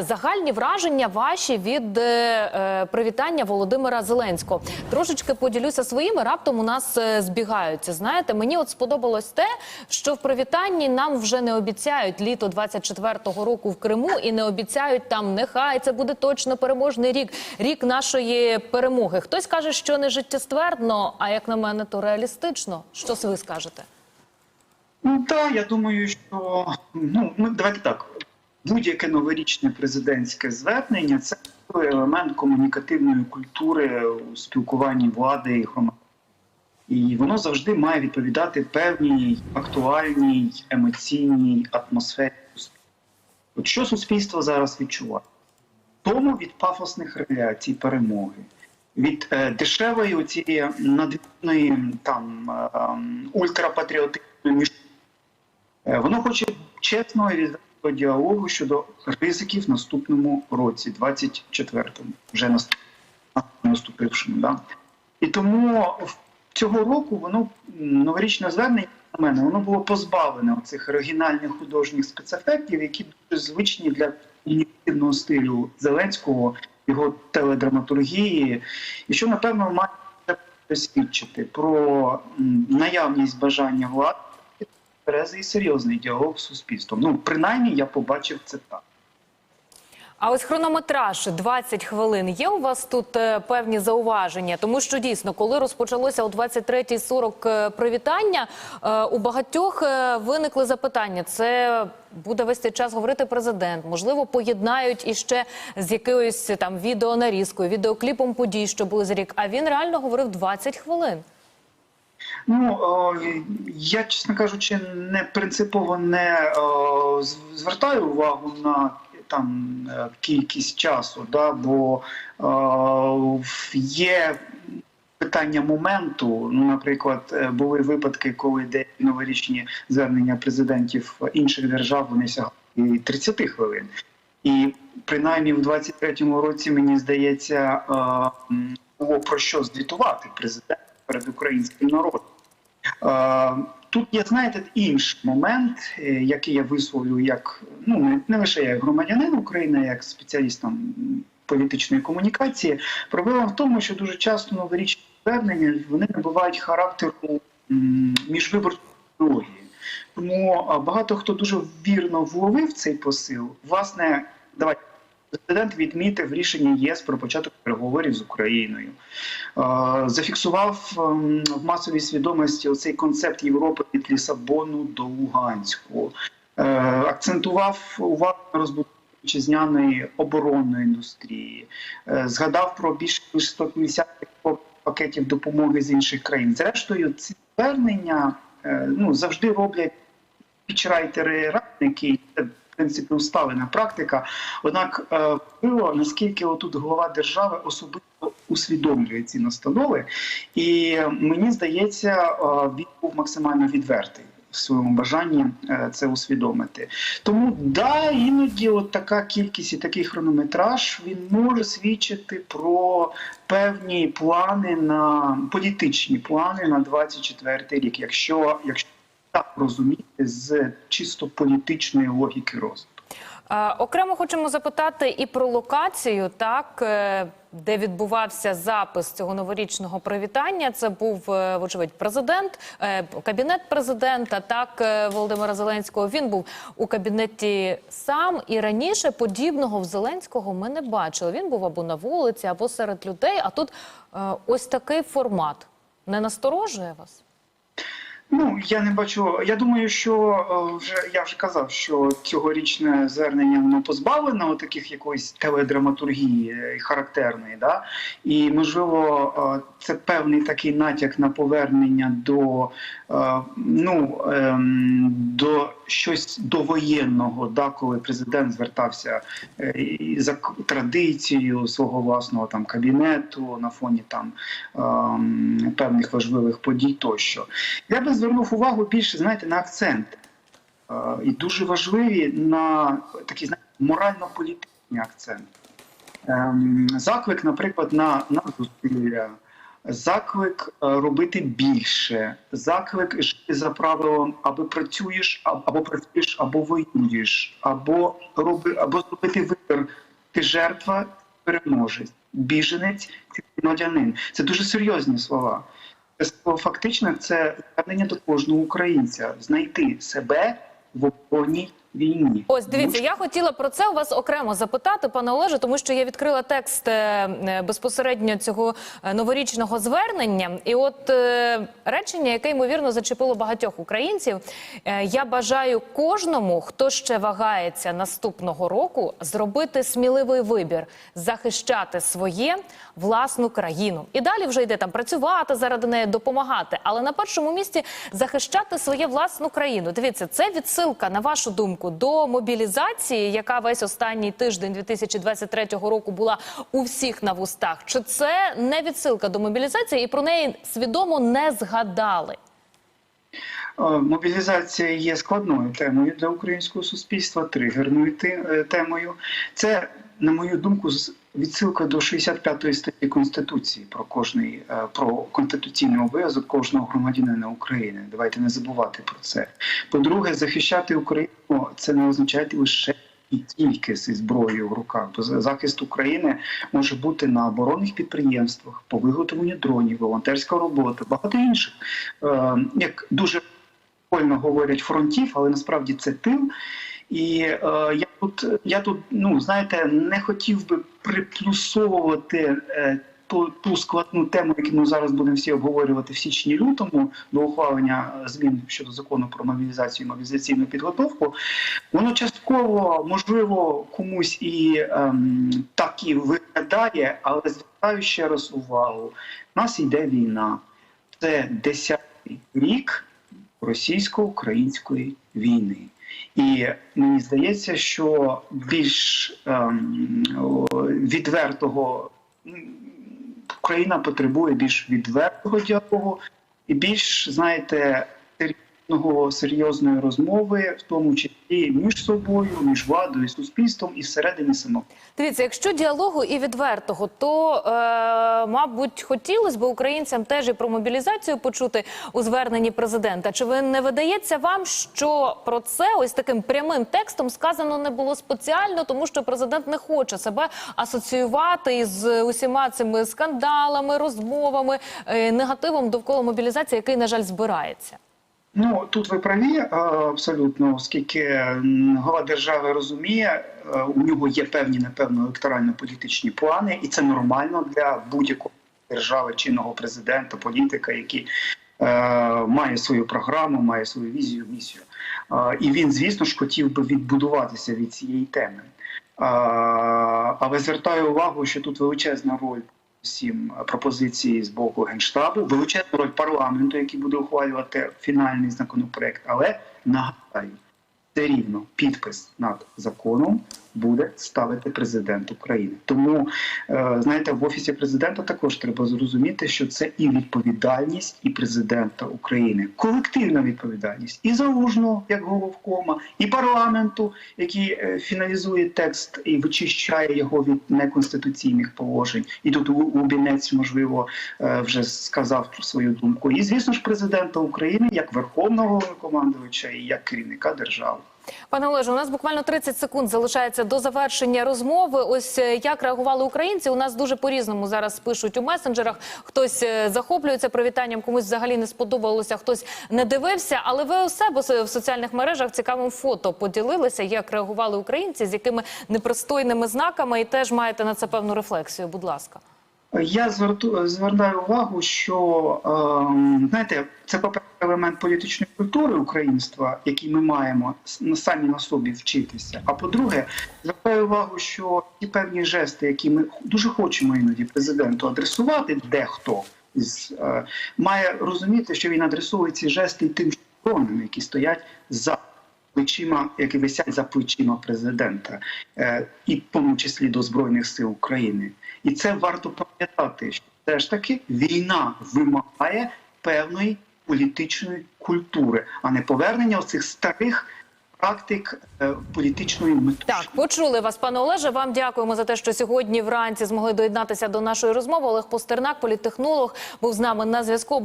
Загальні враження ваші від е, е, привітання Володимира Зеленського. Трошечки поділюся своїми. Раптом у нас е, збігаються. Знаєте, мені от сподобалось те, що в привітанні нам вже не обіцяють літо 24-го року в Криму і не обіцяють там нехай це буде точно переможний рік, рік нашої перемоги. Хтось каже, що не життєствердно, а як на мене, то реалістично. Що ви скажете? Ну так, я думаю, що ну ми давайте так. Будь-яке новорічне президентське звернення це елемент комунікативної культури у спілкуванні влади і громади. І воно завжди має відповідати певній актуальній емоційній атмосфері. От що суспільство зараз відчуває? Тому від пафосних реляцій перемоги, від е, дешевої цієї надмірної там е, ультрапатріотичної між Е, Воно хоче чесного і відвертого діалогу щодо ризиків в наступному році, 24-му, вже наступившому. Да? І тому цього року воно новорічне звернення на мене воно було позбавлене цих оригінальних художніх спецефектів, які дуже звичні для комунікативного стилю Зеленського, його теледраматургії, і що напевно має свідчити про наявність бажання влади тверезий і серйозний діалог з суспільством. Ну, принаймні, я побачив це так. А ось хронометраж 20 хвилин. Є у вас тут е, певні зауваження? Тому що дійсно, коли розпочалося о 23.40 е, привітання, е, у багатьох виникли запитання. Це буде весь цей час говорити президент. Можливо, поєднають іще з якоюсь там відеонарізкою, відеокліпом подій, що були за рік. А він реально говорив 20 хвилин. Ну я, чесно кажучи, не принципово не звертаю увагу на там е, кількість часу, да, бо є питання моменту. Ну, наприклад, е, були випадки, коли деякі новорічні звернення президентів інших держав вони сягали і 30 хвилин. І принаймні в 23-му році, мені здається, е, було про що звітувати президент перед українським народом. Тут є, знаєте, інший момент, е, який я висловлю як ну не- лише як громадянин України, як спеціаліст політичної комунікації. Проблема в тому, що дуже часто новорічні звернення вони набувають характеру міжвиборчої ідеології. Тому багато хто дуже вірно вловив цей посил. Власне, давайте. Президент відмітив рішення єС про початок переговорів з Україною, Е, зафіксував ем, в масовій свідомості оцей концепт Європи від Лісабону до Луганську, Е, акцентував увагу на розбудову вітчизняної оборонної індустрії, Е, згадав про більше ніж 150 пакетів допомоги з інших країн. Зрештою, ці звернення ну завжди роблять пічрайтери радники. Принципі усталена практика. Однак е, важливо, наскільки отут голова держави особисто усвідомлює ці настанови, і е, мені здається, е, він був максимально відвертий. В своєму бажанні е, це усвідомити, тому да, іноді от така кількість і такий хронометраж він може свідчити про певні плани на політичні плани на 24 рік, якщо якщо так розуміти з чисто політичної логіки розвитку. Окремо хочемо запитати і про локацію, так е, де відбувався запис цього новорічного привітання. Це був е, вочевидь президент, е, кабінет президента, так Володимира Зеленського. Він був у кабінеті сам і раніше подібного в Зеленського ми не бачили. Він був або на вулиці, або серед людей. А тут ось такий формат не насторожує вас? Ну я не бачу. Я думаю, що е, вже я вже казав, що цьогорічне звернення воно позбавлено таких якоїсь теледраматургії е, характерної, да і можливо, е, це певний такий натяк на повернення до е, ну ем, до щось довоєнного, да, коли президент звертався е, за традицією свого власного там кабінету на фоні там ем, певних важливих подій тощо. Я би звернув увагу більше, знаєте, на акценти. Е, і дуже важливі на такі морально-політичні акценти. Ем, заклик, наприклад, на, на зусилля, Заклик е, робити більше, заклик жити за правилом або працюєш, або працюєш, або воюєш, або роби, або зробити вибір. Ти жертва, переможець, біженець, громадянин. Це дуже серйозні слова. Це фактично це звернення до кожного українця знайти себе в оборонній війні. Ось дивіться, я хотіла про це у вас окремо запитати, пане Олеже, тому що я відкрила текст е, е, безпосередньо цього е, новорічного звернення, і от речення, яке ймовірно зачепило багатьох українців. Я бажаю кожному, хто ще вагається наступного року, зробити сміливий вибір, захищати своє власну країну. І далі вже йде там працювати заради неї, допомагати. Але на першому місці захищати своє власну країну. Дивіться, це відсилка, на вашу думку, до мобілізації, яка весь останній тиждень 2023 року була у всіх на вустах. Чи це не відсилка до мобілізації, і про неї свідомо не згадали? Е, Мобілізація є складною темою для українського суспільства, тригерною е, темою. Це, на мою думку, відсилка до 65 статті Конституції про кожний е, про конституційний обов'язок кожного громадянина України. Давайте не забувати про це. По-друге, захищати Україну це не означає лише. І тільки зі зброєю в руках, бо захист України може бути на оборонних підприємствах, по виготовленню дронів, волонтерська робота, багато інших. Е, як дуже прикольно говорять фронтів, але насправді це тил. І е, я тут, я тут, ну знаєте, не хотів би приплюсовувати е, ту, ту складну тему, яку ми зараз будемо всі обговорювати в січні-лютому до ухвалення е, змін щодо закону про мобілізацію і мобілізаційну підготовку. Воно частково можливо комусь і ем, так і виглядає, але звертаю ще раз увагу: у нас йде війна. Це десятий рік російсько-української війни. І мені здається, що більш ем, відвертого Україна потребує більш відвертого діалогу і більш, знаєте, серйозної розмови, в тому числі між собою, між владою і суспільством, і всередині самого. Дивіться, якщо діалогу і відвертого, то е, мабуть хотілося б українцям теж і про мобілізацію почути у зверненні президента. Чи ви не видається вам, що про це ось таким прямим текстом сказано не було спеціально, тому що президент не хоче себе асоціювати із усіма цими скандалами, розмовами, е, негативом довкола мобілізації, який на жаль збирається? Ну тут ви праві е, абсолютно, оскільки голова держави розуміє, е, у нього є певні напевно електорально-політичні плани, і це нормально для будь-якого держави, чинного президента, політика, який е, має свою програму, має свою візію, місію. Е, і він, звісно ж, хотів би відбудуватися від цієї теми. Е, але звертаю увагу, що тут величезна роль всім пропозиції з боку генштабу, величезну роль парламенту, який буде ухвалювати фінальний законопроект. Але нагадаю, це рівно підпис над законом буде ставити президент України. Тому е, знаєте, в офісі президента також треба зрозуміти, що це і відповідальність і президента України, колективна відповідальність і залужного як головкома, і парламенту, який е, фіналізує текст і вичищає його від неконституційних положень. І тут Лубінець, можливо, е, вже сказав про свою думку. І звісно ж, президента України як верховного головнокомандувача і як керівника держави. Пане Олеже, у нас буквально 30 секунд залишається до завершення розмови. Ось е, як реагували українці. У нас дуже по-різному зараз пишуть у месенджерах. Хтось е, захоплюється привітанням, комусь взагалі не сподобалося, хтось не дивився. Але ви у себе в соціальних мережах цікавим фото поділилися, як реагували українці, з якими непристойними знаками, і теж маєте на це певну рефлексію. Будь ласка. Я звертаю увагу, що е, знаєте, це по елемент політичної культури українства, який ми маємо самі на собі вчитися. А по-друге, звертаю увагу, що ті певні жести, які ми дуже хочемо іноді президенту адресувати, дехто із е, має розуміти, що він адресує ці жести тим сторонам, які стоять за плечима, які висять за плечима президента, е, і в тому числі до збройних сил України. І це варто пам'ятати, що все ж таки війна вимагає певної політичної культури, а не повернення оцих старих практик е, політичної мети Так, почули вас, пане Олеже. Вам дякуємо за те, що сьогодні вранці змогли доєднатися до нашої розмови. Олег Постернак, політтехнолог, був з нами на зв'язку.